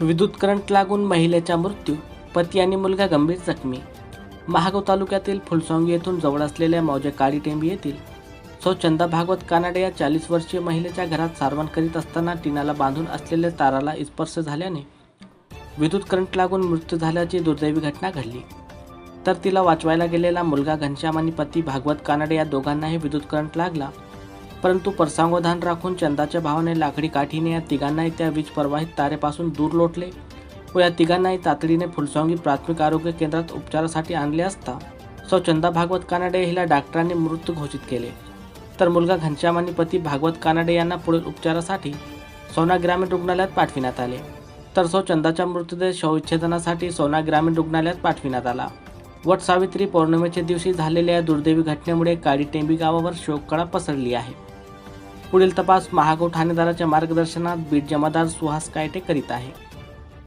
विद्युत करंट लागून महिलेचा मृत्यू पती आणि मुलगा गंभीर जखमी. महागाव तालुक्यातील फुलसोंगी येथून जवळ असलेल्या मौजे काळी टेंबी येथील सौ चंदा भागवत कानाडे या चाळीस वर्षीय महिलेच्या घरात सारवण करीत असताना टिनाला बांधून असलेल्या ताराला स्पर्श झाल्याने विद्युत करंट लागून मृत्यू झाल्याची दुर्दैवी घटना घडली. तर तिला वाचवायला गेलेला मुलगा घनश्याम आणि पती भागवत कानाडे या दोघांनाही विद्युत करंट लागला. परंतु परसांगोधान राखून चंदाच्या भावाने लाकडी काठीने या तिघांनाही त्या वीज प्रवाहित तारेपासून दूर लोटले व या तिघांनाही तातडीने फुलसवंगी प्राथमिक आरोग्य केंद्रात उपचारासाठी आणले असता सौ चंदा भागवत कानाडे हिला डॉक्टरांनी मृत घोषित केले. तर मुलगा घनश्याम आणि पती भागवत कानाडे यांना पुढील उपचारासाठी सोना ग्रामीण रुग्णालयात पाठविण्यात आले. तर सौ चंदाचा मृतदेह शवविच्छेदनासाठी सोना ग्रामीण रुग्णालयात पाठविण्यात आला. वट सावित्री पौर्णिमेच्या दिवशी झालेल्या या दुर्दैवी घटनेमुळे काडीटेंबी गावावर शोककळा पसरली आहे. पुढील तपास महागाव ठाणेदाराच्या मार्गदर्शनात बीड जमादार सुहास कायटे करीत आहे.